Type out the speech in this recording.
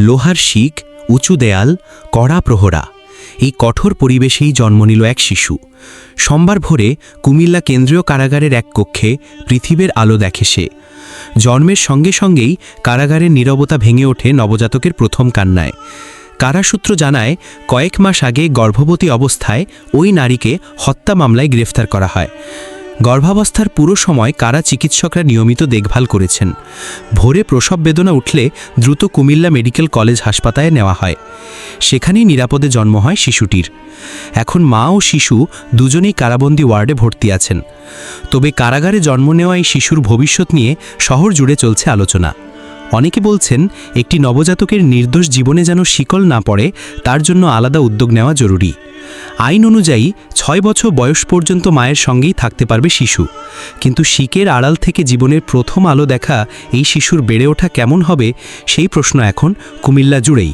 লোহার শিক, উঁচু দেয়াল, কড়া প্রহরা। এই কঠোর পরিবেশেই জন্ম নিল এক শিশু। সোমবার ভোরে কুমিল্লা কেন্দ্রীয় কারাগারের এক কক্ষে পৃথিবীর আলো দেখে সে। জন্মের সঙ্গে সঙ্গেই কারাগারের নীরবতা ভেঙে ওঠে নবজাতকের প্রথম কান্নায়। কারাসূত্র জানায়, কয়েক মাস আগে গর্ভবতী অবস্থায় ওই নারীকে হত্যা মামলায় গ্রেফতার করা হয়। গর্ভাবস্থার পুরো সময় কারা চিকিৎসকরা নিয়মিত দেখভাল করেছেন? ভোরে প্রসব বেদনা উঠলে দ্রুত কুমিল্লা মেডিকেল কলেজ হাসপাতালে নেওয়া হয়। সেখানেই নিরাপদে জন্ম হয় শিশুটির। এখন মা ও শিশু দুজনেই কারাবন্দী ওয়ার্ডে ভর্তি আছেন। তবে কারাগারে জন্ম নেওয়া এই শিশুর ভবিষ্যৎ নিয়ে শহর জুড়ে চলছে আলোচনা। অনেকে বলছেন, একটি নবজাতকের নির্দোষ জীবনে যেন শিকল না পড়ে, তার জন্য আলাদা উদ্যোগ নেওয়া জরুরি। আইন অনুযায়ী, ছয় বছর বয়স পর্যন্ত মায়ের সঙ্গেই থাকতে পারবে শিশু। কিন্তু শিকের আড়াল থেকে জীবনের প্রথম আলো দেখা এই শিশুর বেড়ে ওঠা কেমন হবে, সেই প্রশ্ন এখন কুমিল্লা জুড়েই।